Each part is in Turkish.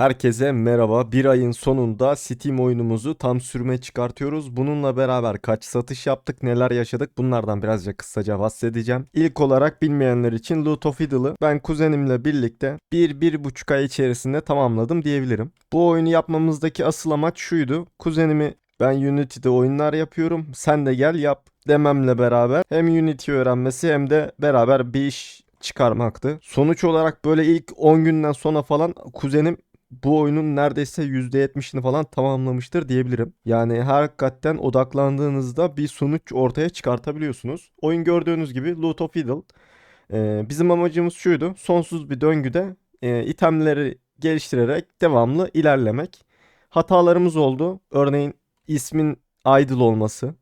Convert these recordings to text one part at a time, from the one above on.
Herkese merhaba. Bir ayın sonunda Steam oyunumuzu tam sürüme çıkartıyoruz. Bununla beraber kaç satış yaptık, neler yaşadık bunlardan birazca kısaca bahsedeceğim. İlk olarak bilmeyenler için Loot of Idle'ı ben kuzenimle birlikte 1-1,5 ay içerisinde tamamladım diyebilirim. Bu oyunu yapmamızdaki asıl amaç şuydu. Kuzenimi ben Unity'de oyunlar yapıyorum. Sen de gel yap dememle beraber hem Unity öğrenmesi hem de beraber bir iş çıkarmaktı. Sonuç olarak böyle ilk 10 günden sonra falan kuzenim bu oyunun neredeyse %70'ini falan tamamlamıştır diyebilirim. Yani hakikaten odaklandığınızda bir sonuç ortaya çıkartabiliyorsunuz. Oyun gördüğünüz gibi Loot of Idle. Ee, bizim amacımız şuydu. Sonsuz bir döngüde e, itemleri geliştirerek devamlı ilerlemek. Hatalarımız oldu. Örneğin ismin Idle olması.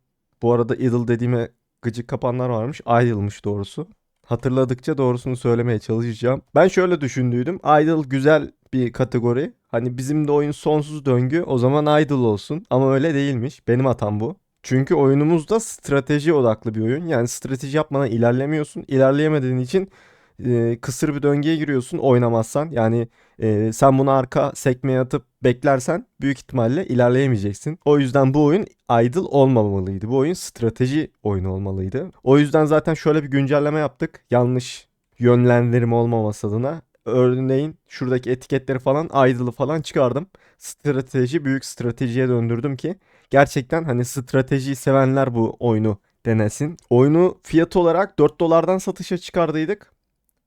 Bu arada Idle dediğime gıcık kapanlar varmış. Idle'mış doğrusu. Hatırladıkça doğrusunu söylemeye çalışacağım. Ben şöyle düşündüydüm. Idle güzel bir kategori. Hani bizim de oyun sonsuz döngü o zaman idle olsun. Ama öyle değilmiş. Benim hatam bu. Çünkü oyunumuzda strateji odaklı bir oyun. Yani strateji yapmadan ilerlemiyorsun. İlerleyemediğin için e, kısır bir döngüye giriyorsun oynamazsan. Yani e, sen bunu arka sekmeye atıp beklersen büyük ihtimalle ilerleyemeyeceksin. O yüzden bu oyun idle olmamalıydı. Bu oyun strateji oyunu olmalıydı. O yüzden zaten şöyle bir güncelleme yaptık. Yanlış yönlendirme olmaması adına. Örneğin şuradaki etiketleri falan idle'ı falan çıkardım. Strateji büyük stratejiye döndürdüm ki gerçekten hani stratejiyi sevenler bu oyunu denesin. Oyunu fiyat olarak 4 dolardan satışa çıkardıydık.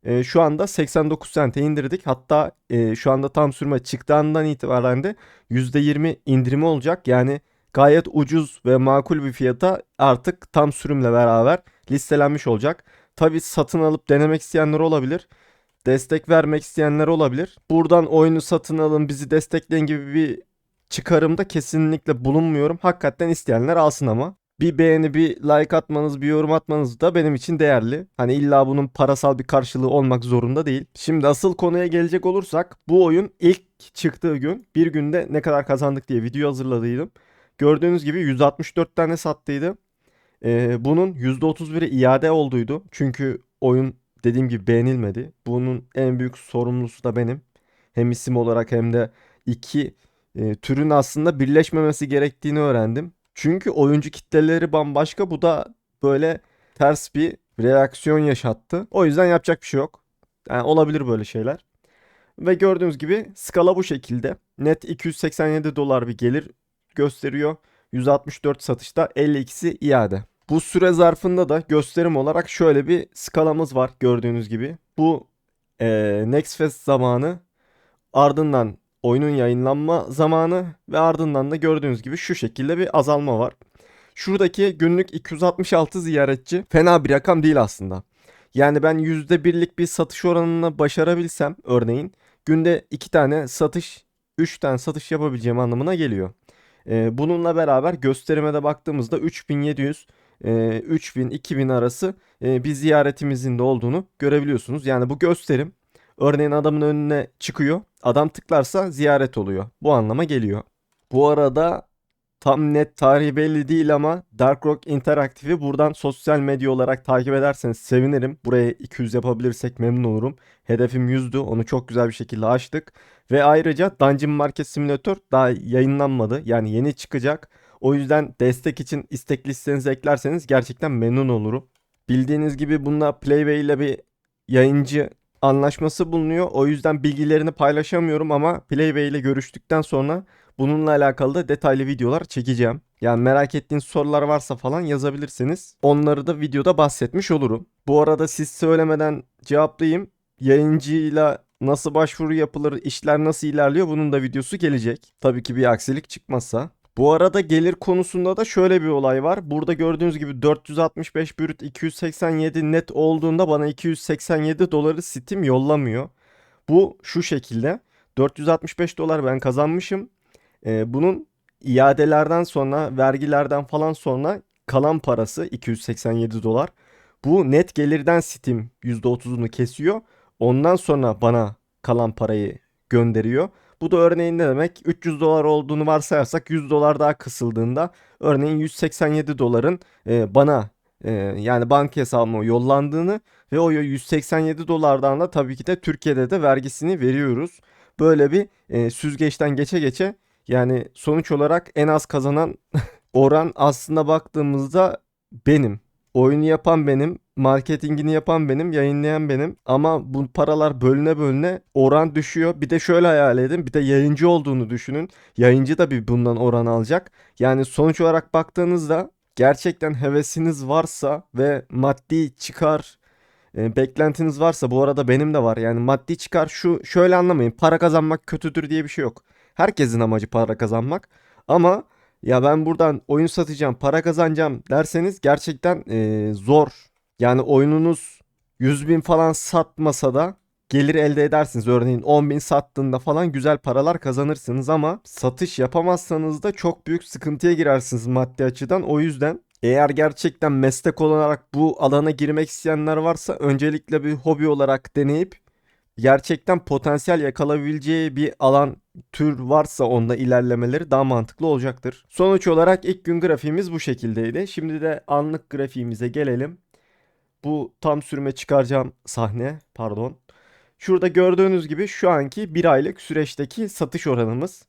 E, şu anda 89 sente indirdik. Hatta e, şu anda tam sürme çıktığından itibaren de %20 indirimi olacak. Yani gayet ucuz ve makul bir fiyata artık tam sürümle beraber listelenmiş olacak. Tabi satın alıp denemek isteyenler olabilir. Destek vermek isteyenler olabilir. Buradan oyunu satın alın bizi destekleyin gibi bir çıkarımda kesinlikle bulunmuyorum. Hakikaten isteyenler alsın ama. Bir beğeni, bir like atmanız, bir yorum atmanız da benim için değerli. Hani illa bunun parasal bir karşılığı olmak zorunda değil. Şimdi asıl konuya gelecek olursak bu oyun ilk çıktığı gün bir günde ne kadar kazandık diye video hazırladıydım. Gördüğünüz gibi 164 tane sattıydı. Ee, bunun %31'i iade olduydu. Çünkü oyun dediğim gibi beğenilmedi. Bunun en büyük sorumlusu da benim. Hem isim olarak hem de iki e, türün aslında birleşmemesi gerektiğini öğrendim. Çünkü oyuncu kitleleri bambaşka. Bu da böyle ters bir reaksiyon yaşattı. O yüzden yapacak bir şey yok. Yani olabilir böyle şeyler. Ve gördüğünüz gibi skala bu şekilde. Net 287 dolar bir gelir gösteriyor. 164 satışta 52'si iade. Bu süre zarfında da gösterim olarak şöyle bir skalamız var gördüğünüz gibi. Bu e, Next Fest zamanı ardından oyunun yayınlanma zamanı ve ardından da gördüğünüz gibi şu şekilde bir azalma var. Şuradaki günlük 266 ziyaretçi fena bir rakam değil aslında. Yani ben %1'lik bir satış oranını başarabilsem örneğin günde 2 tane satış 3 tane satış yapabileceğim anlamına geliyor. Ee, bununla beraber gösterime de baktığımızda 3700 e, 3000 arası e, bir ziyaretimizin de olduğunu görebiliyorsunuz. Yani bu gösterim örneğin adamın önüne çıkıyor. Adam tıklarsa ziyaret oluyor. Bu anlama geliyor. Bu arada tam net tarihi belli değil ama Dark Rock Interactive'i buradan sosyal medya olarak takip ederseniz sevinirim. Buraya 200 yapabilirsek memnun olurum. Hedefim 100'dü. Onu çok güzel bir şekilde açtık. Ve ayrıca Dungeon Market Simulator daha yayınlanmadı. Yani yeni çıkacak. O yüzden destek için istek listenize eklerseniz gerçekten memnun olurum. Bildiğiniz gibi bununla Playway ile bir yayıncı anlaşması bulunuyor. O yüzden bilgilerini paylaşamıyorum ama Playway ile görüştükten sonra bununla alakalı da detaylı videolar çekeceğim. Yani merak ettiğiniz sorular varsa falan yazabilirsiniz. Onları da videoda bahsetmiş olurum. Bu arada siz söylemeden cevaplayayım. Yayıncıyla nasıl başvuru yapılır, işler nasıl ilerliyor bunun da videosu gelecek. Tabii ki bir aksilik çıkmazsa. Bu arada gelir konusunda da şöyle bir olay var. Burada gördüğünüz gibi 465 brüt 287 net olduğunda bana 287 doları Steam yollamıyor. Bu şu şekilde. 465 dolar ben kazanmışım. Ee, bunun iadelerden sonra, vergilerden falan sonra kalan parası 287 dolar. Bu net gelirden Steam %30'unu kesiyor. Ondan sonra bana kalan parayı gönderiyor. Bu da örneğin ne demek? 300 dolar olduğunu varsayarsak 100 dolar daha kısıldığında örneğin 187 doların e, bana e, yani banka hesabıma yollandığını ve o 187 dolardan da tabii ki de Türkiye'de de vergisini veriyoruz. böyle bir e, süzgeçten geçe geçe yani sonuç olarak en az kazanan oran aslında baktığımızda benim. Oyunu yapan benim, marketingini yapan benim, yayınlayan benim. Ama bu paralar bölüne bölüne oran düşüyor. Bir de şöyle hayal edin. Bir de yayıncı olduğunu düşünün. Yayıncı da bir bundan oran alacak. Yani sonuç olarak baktığınızda gerçekten hevesiniz varsa ve maddi çıkar e, beklentiniz varsa bu arada benim de var. Yani maddi çıkar şu şöyle anlamayın. Para kazanmak kötüdür diye bir şey yok. Herkesin amacı para kazanmak. Ama ya ben buradan oyun satacağım, para kazanacağım derseniz gerçekten e, zor. Yani oyununuz 100 bin falan satmasa da gelir elde edersiniz. Örneğin 10 bin sattığında falan güzel paralar kazanırsınız ama satış yapamazsanız da çok büyük sıkıntıya girersiniz maddi açıdan. O yüzden eğer gerçekten meslek olarak bu alana girmek isteyenler varsa öncelikle bir hobi olarak deneyip gerçekten potansiyel yakalayabileceği bir alan tür varsa onda ilerlemeleri daha mantıklı olacaktır. Sonuç olarak ilk gün grafiğimiz bu şekildeydi. Şimdi de anlık grafiğimize gelelim. Bu tam sürme çıkaracağım sahne pardon. Şurada gördüğünüz gibi şu anki bir aylık süreçteki satış oranımız.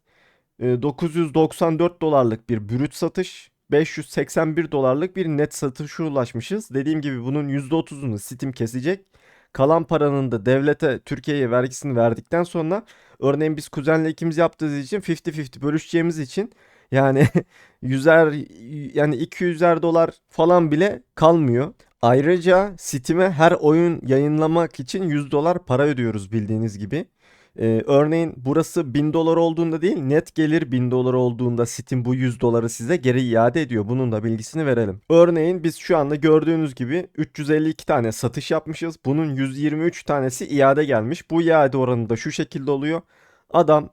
Ee, 994 dolarlık bir brüt satış. 581 dolarlık bir net satışa ulaşmışız. Dediğim gibi bunun %30'unu Steam kesecek. Kalan paranın da devlete Türkiye'ye vergisini verdikten sonra örneğin biz kuzenle ikimiz yaptığımız için 50-50 bölüşeceğimiz için yani yüzer yani 200'er dolar falan bile kalmıyor. Ayrıca Steam'e her oyun yayınlamak için 100 dolar para ödüyoruz bildiğiniz gibi. Ee, örneğin burası 1000 dolar olduğunda değil net gelir 1000 dolar olduğunda Steam bu 100 doları size geri iade ediyor. Bunun da bilgisini verelim. Örneğin biz şu anda gördüğünüz gibi 352 tane satış yapmışız. Bunun 123 tanesi iade gelmiş. Bu iade oranı da şu şekilde oluyor. Adam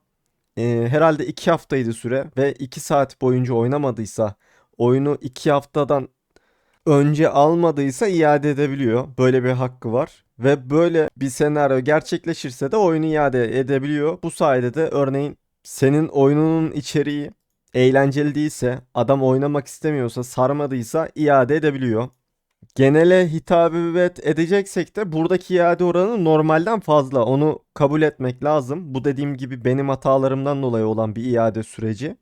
e, herhalde 2 haftaydı süre ve 2 saat boyunca oynamadıysa oyunu 2 haftadan önce almadıysa iade edebiliyor. Böyle bir hakkı var. Ve böyle bir senaryo gerçekleşirse de oyunu iade edebiliyor. Bu sayede de örneğin senin oyununun içeriği eğlenceli değilse, adam oynamak istemiyorsa, sarmadıysa iade edebiliyor. Genele hitabet edeceksek de buradaki iade oranı normalden fazla. Onu kabul etmek lazım. Bu dediğim gibi benim hatalarımdan dolayı olan bir iade süreci.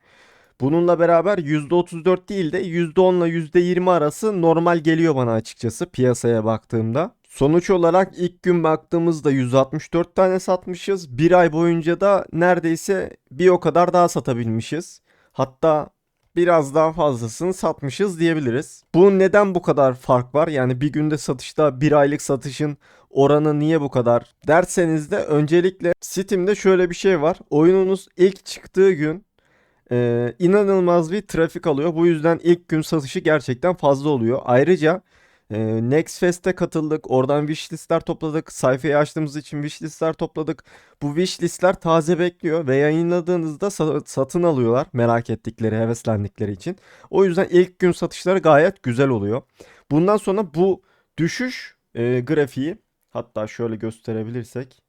Bununla beraber %34 değil de %10 ile %20 arası normal geliyor bana açıkçası piyasaya baktığımda. Sonuç olarak ilk gün baktığımızda 164 tane satmışız. Bir ay boyunca da neredeyse bir o kadar daha satabilmişiz. Hatta biraz daha fazlasını satmışız diyebiliriz. Bu neden bu kadar fark var? Yani bir günde satışta bir aylık satışın oranı niye bu kadar derseniz de öncelikle Steam'de şöyle bir şey var. Oyununuz ilk çıktığı gün e, inanılmaz bir trafik alıyor. Bu yüzden ilk gün satışı gerçekten fazla oluyor. Ayrıca e, Next Fest'e katıldık. Oradan wishlistler topladık. Sayfayı açtığımız için wishlistler topladık. Bu wishlistler taze bekliyor ve yayınladığınızda sa- satın alıyorlar merak ettikleri, heveslendikleri için. O yüzden ilk gün satışları gayet güzel oluyor. Bundan sonra bu düşüş e, grafiği hatta şöyle gösterebilirsek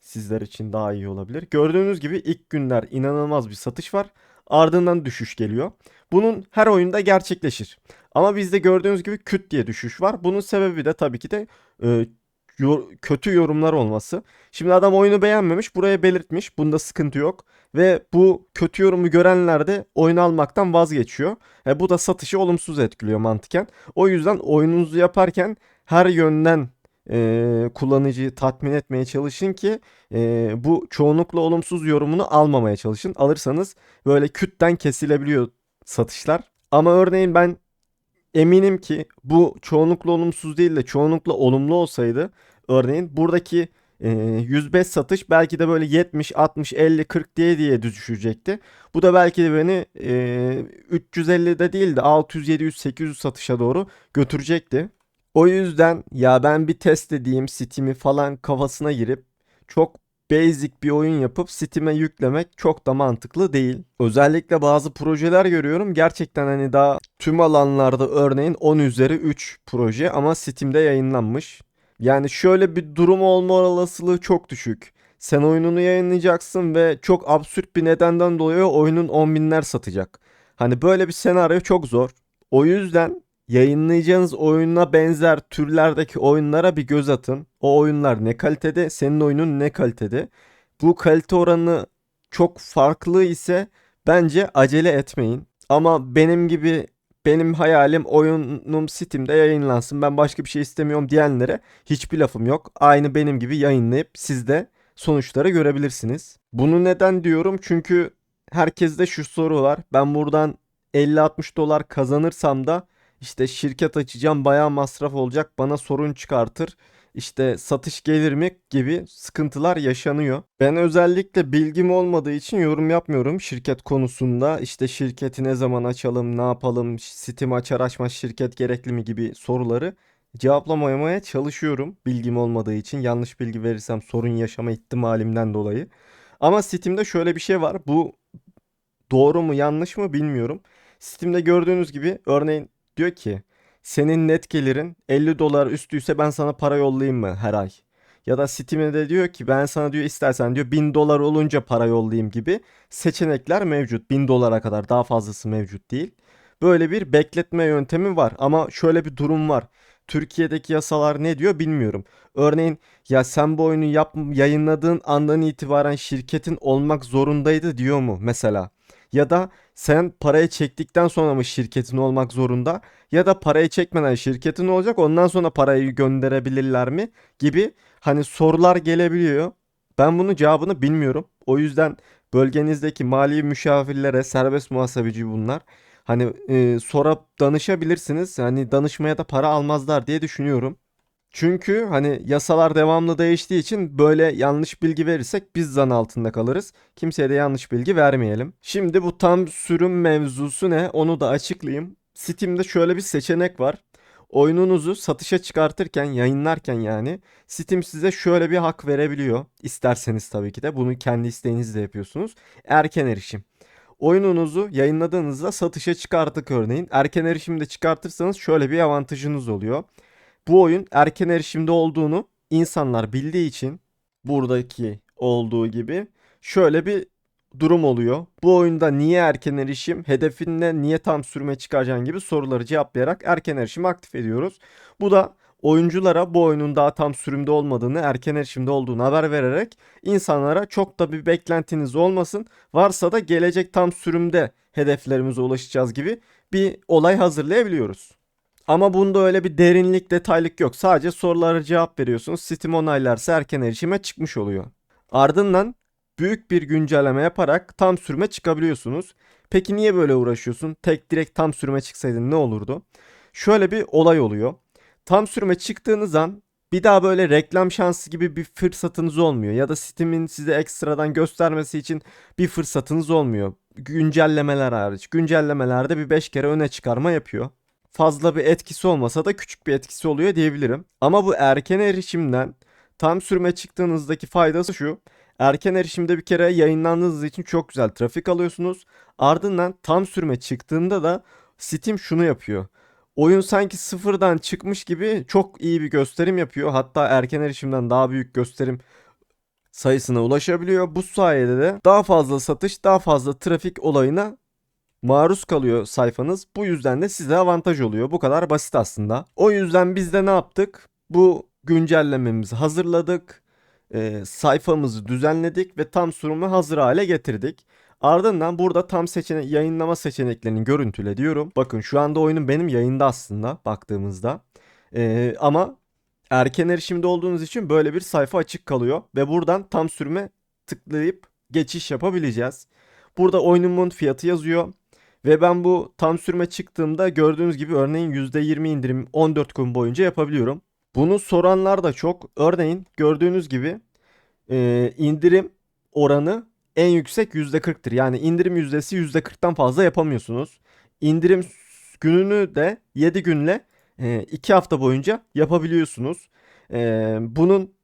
sizler için daha iyi olabilir. Gördüğünüz gibi ilk günler inanılmaz bir satış var. Ardından düşüş geliyor. Bunun her oyunda gerçekleşir. Ama bizde gördüğünüz gibi küt diye düşüş var. Bunun sebebi de tabii ki de e, yor- kötü yorumlar olması. Şimdi adam oyunu beğenmemiş, buraya belirtmiş. Bunda sıkıntı yok. Ve bu kötü yorumu görenler de oyunu almaktan vazgeçiyor. E, bu da satışı olumsuz etkiliyor mantıken. O yüzden oyununuzu yaparken her yönden e, kullanıcıyı tatmin etmeye çalışın ki e, bu çoğunlukla olumsuz yorumunu almamaya çalışın. Alırsanız böyle kütten kesilebiliyor satışlar. Ama örneğin ben eminim ki bu çoğunlukla olumsuz değil de çoğunlukla olumlu olsaydı örneğin buradaki e, 105 satış belki de böyle 70, 60, 50, 40 diye diye düşecekti. Bu da belki de beni e, 350'de değil de 600, 700, 800 satışa doğru götürecekti. O yüzden ya ben bir test edeyim Steam'i falan kafasına girip çok basic bir oyun yapıp Steam'e yüklemek çok da mantıklı değil. Özellikle bazı projeler görüyorum. Gerçekten hani daha tüm alanlarda örneğin 10 üzeri 3 proje ama Steam'de yayınlanmış. Yani şöyle bir durum olma olasılığı çok düşük. Sen oyununu yayınlayacaksın ve çok absürt bir nedenden dolayı oyunun 10 binler satacak. Hani böyle bir senaryo çok zor. O yüzden yayınlayacağınız oyuna benzer türlerdeki oyunlara bir göz atın. O oyunlar ne kalitede, senin oyunun ne kalitede. Bu kalite oranı çok farklı ise bence acele etmeyin. Ama benim gibi benim hayalim oyunum Steam'de yayınlansın. Ben başka bir şey istemiyorum diyenlere hiçbir lafım yok. Aynı benim gibi yayınlayıp siz de sonuçları görebilirsiniz. Bunu neden diyorum? Çünkü herkeste şu soru var. Ben buradan 50-60 dolar kazanırsam da işte şirket açacağım bayağı masraf olacak bana sorun çıkartır işte satış gelir mi gibi sıkıntılar yaşanıyor. Ben özellikle bilgim olmadığı için yorum yapmıyorum şirket konusunda. İşte şirketi ne zaman açalım, ne yapalım, Steam açar açmaz şirket gerekli mi gibi soruları cevaplamamaya çalışıyorum. Bilgim olmadığı için yanlış bilgi verirsem sorun yaşama ihtimalimden dolayı. Ama Steam'de şöyle bir şey var. Bu doğru mu yanlış mı bilmiyorum. Steam'de gördüğünüz gibi örneğin diyor ki senin net gelirin 50 dolar üstüyse ben sana para yollayayım mı her ay? Ya da Steam'de de diyor ki ben sana diyor istersen diyor 1000 dolar olunca para yollayayım gibi seçenekler mevcut. 1000 dolara kadar daha fazlası mevcut değil. Böyle bir bekletme yöntemi var ama şöyle bir durum var. Türkiye'deki yasalar ne diyor bilmiyorum. Örneğin ya sen bu oyunu yap, yayınladığın andan itibaren şirketin olmak zorundaydı diyor mu mesela? Ya da sen parayı çektikten sonra mı şirketin olmak zorunda? Ya da parayı çekmeden şirketin olacak ondan sonra parayı gönderebilirler mi? Gibi hani sorular gelebiliyor. Ben bunun cevabını bilmiyorum. O yüzden bölgenizdeki mali müşavirlere serbest muhasebeci bunlar. Hani e, sonra danışabilirsiniz. Hani danışmaya da para almazlar diye düşünüyorum. Çünkü hani yasalar devamlı değiştiği için böyle yanlış bilgi verirsek biz zan altında kalırız. Kimseye de yanlış bilgi vermeyelim. Şimdi bu tam sürüm mevzusu ne onu da açıklayayım. Steam'de şöyle bir seçenek var. Oyununuzu satışa çıkartırken, yayınlarken yani Steam size şöyle bir hak verebiliyor. İsterseniz tabii ki de bunu kendi isteğinizle yapıyorsunuz. Erken erişim. Oyununuzu yayınladığınızda satışa çıkarttık örneğin. Erken erişimde çıkartırsanız şöyle bir avantajınız oluyor. Bu oyun erken erişimde olduğunu insanlar bildiği için buradaki olduğu gibi şöyle bir durum oluyor. Bu oyunda niye erken erişim, hedefin ne, niye tam sürme çıkaracaksın gibi soruları cevaplayarak erken erişimi aktif ediyoruz. Bu da oyunculara bu oyunun daha tam sürümde olmadığını, erken erişimde olduğunu haber vererek insanlara çok da bir beklentiniz olmasın. Varsa da gelecek tam sürümde hedeflerimize ulaşacağız gibi bir olay hazırlayabiliyoruz. Ama bunda öyle bir derinlik, detaylık yok. Sadece sorulara cevap veriyorsunuz. Steam onaylarsa erken erişime çıkmış oluyor. Ardından büyük bir güncelleme yaparak tam sürme çıkabiliyorsunuz. Peki niye böyle uğraşıyorsun? Tek direkt tam sürme çıksaydın ne olurdu? Şöyle bir olay oluyor. Tam sürme çıktığınız an bir daha böyle reklam şansı gibi bir fırsatınız olmuyor. Ya da Steam'in size ekstradan göstermesi için bir fırsatınız olmuyor. Güncellemeler hariç. Güncellemelerde bir 5 kere öne çıkarma yapıyor fazla bir etkisi olmasa da küçük bir etkisi oluyor diyebilirim. Ama bu erken erişimden tam sürme çıktığınızdaki faydası şu. Erken erişimde bir kere yayınlandığınız için çok güzel trafik alıyorsunuz. Ardından tam sürme çıktığında da Steam şunu yapıyor. Oyun sanki sıfırdan çıkmış gibi çok iyi bir gösterim yapıyor. Hatta erken erişimden daha büyük gösterim sayısına ulaşabiliyor. Bu sayede de daha fazla satış, daha fazla trafik olayına maruz kalıyor sayfanız. Bu yüzden de size avantaj oluyor. Bu kadar basit aslında. O yüzden biz de ne yaptık? Bu güncellememizi hazırladık. E, sayfamızı düzenledik ve tam sunumu hazır hale getirdik. Ardından burada tam seçenek yayınlama seçeneklerini görüntüle diyorum. Bakın şu anda oyunun benim yayında aslında baktığımızda. E, ama erken erişimde olduğunuz için böyle bir sayfa açık kalıyor ve buradan tam sürme tıklayıp geçiş yapabileceğiz. Burada oyunumun fiyatı yazıyor. Ve ben bu tam sürme çıktığımda gördüğünüz gibi örneğin %20 indirim 14 gün boyunca yapabiliyorum. Bunu soranlar da çok. Örneğin gördüğünüz gibi e, indirim oranı en yüksek %40'tır. Yani indirim yüzdesi %40'tan fazla yapamıyorsunuz. İndirim gününü de 7 günle 2 e, hafta boyunca yapabiliyorsunuz. E, bunun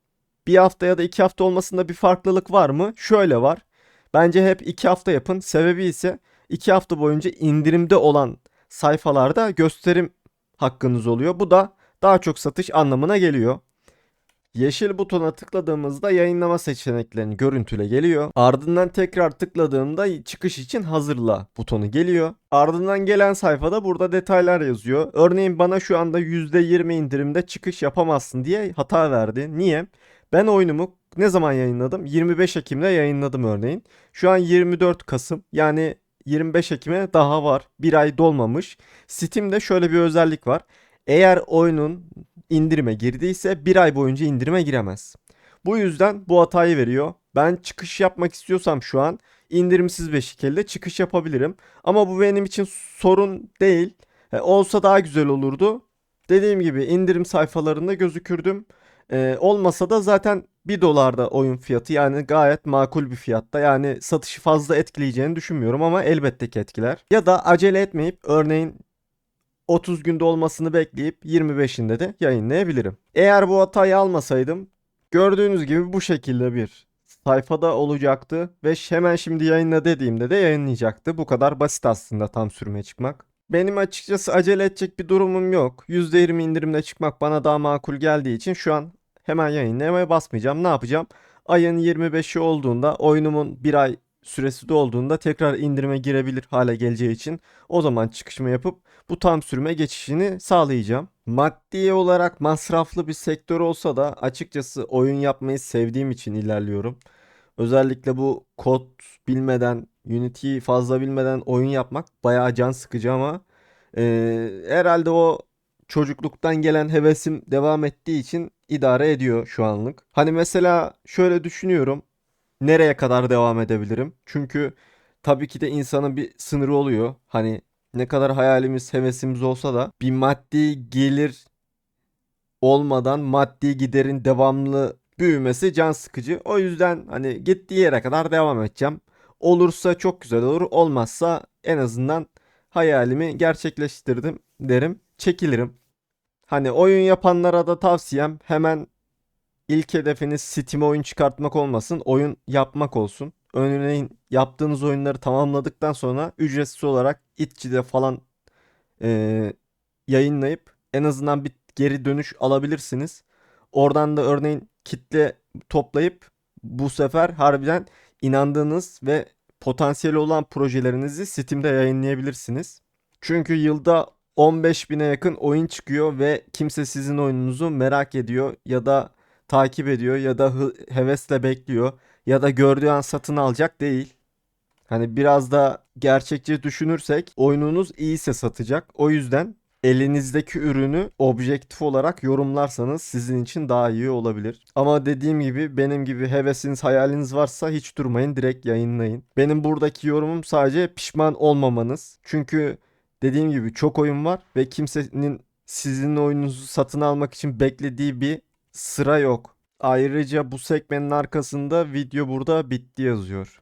bir hafta ya da 2 hafta olmasında bir farklılık var mı? Şöyle var. Bence hep 2 hafta yapın. Sebebi ise 2 hafta boyunca indirimde olan sayfalarda gösterim hakkınız oluyor. Bu da daha çok satış anlamına geliyor. Yeşil butona tıkladığımızda yayınlama seçeneklerini görüntüle geliyor. Ardından tekrar tıkladığımda çıkış için hazırla butonu geliyor. Ardından gelen sayfada burada detaylar yazıyor. Örneğin bana şu anda %20 indirimde çıkış yapamazsın diye hata verdi. Niye? Ben oyunumu ne zaman yayınladım? 25 Ekim'de yayınladım örneğin. Şu an 24 Kasım yani 25 Ekim'e daha var. Bir ay dolmamış. Steam'de şöyle bir özellik var. Eğer oyunun indirime girdiyse bir ay boyunca indirime giremez. Bu yüzden bu hatayı veriyor. Ben çıkış yapmak istiyorsam şu an indirimsiz bir şekilde çıkış yapabilirim. Ama bu benim için sorun değil. E, olsa daha güzel olurdu. Dediğim gibi indirim sayfalarında gözükürdüm. E, olmasa da zaten 1 dolarda oyun fiyatı yani gayet makul bir fiyatta. Yani satışı fazla etkileyeceğini düşünmüyorum ama elbette ki etkiler. Ya da acele etmeyip örneğin 30 günde olmasını bekleyip 25'inde de yayınlayabilirim. Eğer bu hatayı almasaydım gördüğünüz gibi bu şekilde bir sayfada olacaktı ve hemen şimdi yayınla dediğimde de yayınlayacaktı. Bu kadar basit aslında tam sürmeye çıkmak. Benim açıkçası acele edecek bir durumum yok. %20 indirimle çıkmak bana daha makul geldiği için şu an hemen yayınlamaya basmayacağım. Ne yapacağım? Ayın 25'i olduğunda oyunumun bir ay süresi dolduğunda tekrar indirime girebilir hale geleceği için o zaman çıkışımı yapıp bu tam sürme geçişini sağlayacağım. Maddi olarak masraflı bir sektör olsa da açıkçası oyun yapmayı sevdiğim için ilerliyorum. Özellikle bu kod bilmeden, Unity'yi fazla bilmeden oyun yapmak bayağı can sıkıcı ama eee, herhalde o çocukluktan gelen hevesim devam ettiği için idare ediyor şu anlık. Hani mesela şöyle düşünüyorum. Nereye kadar devam edebilirim? Çünkü tabii ki de insanın bir sınırı oluyor. Hani ne kadar hayalimiz, hevesimiz olsa da bir maddi gelir olmadan maddi giderin devamlı büyümesi can sıkıcı. O yüzden hani gittiği yere kadar devam edeceğim. Olursa çok güzel olur. Olmazsa en azından hayalimi gerçekleştirdim derim. Çekilirim. Hani oyun yapanlara da tavsiyem hemen ilk hedefiniz Steam'e oyun çıkartmak olmasın. Oyun yapmak olsun. Örneğin yaptığınız oyunları tamamladıktan sonra ücretsiz olarak itçide falan eee, yayınlayıp en azından bir geri dönüş alabilirsiniz. Oradan da örneğin kitle toplayıp bu sefer harbiden inandığınız ve potansiyeli olan projelerinizi Steam'de yayınlayabilirsiniz. Çünkü yılda 15 bine yakın oyun çıkıyor ve kimse sizin oyununuzu merak ediyor ya da takip ediyor ya da hevesle bekliyor ya da gördüğü an satın alacak değil. Hani biraz da gerçekçi düşünürsek oyununuz iyiyse satacak. O yüzden elinizdeki ürünü objektif olarak yorumlarsanız sizin için daha iyi olabilir. Ama dediğim gibi benim gibi hevesiniz, hayaliniz varsa hiç durmayın, direkt yayınlayın. Benim buradaki yorumum sadece pişman olmamanız. Çünkü dediğim gibi çok oyun var ve kimsenin sizin oyununuzu satın almak için beklediği bir sıra yok. Ayrıca bu sekmenin arkasında video burada bitti yazıyor.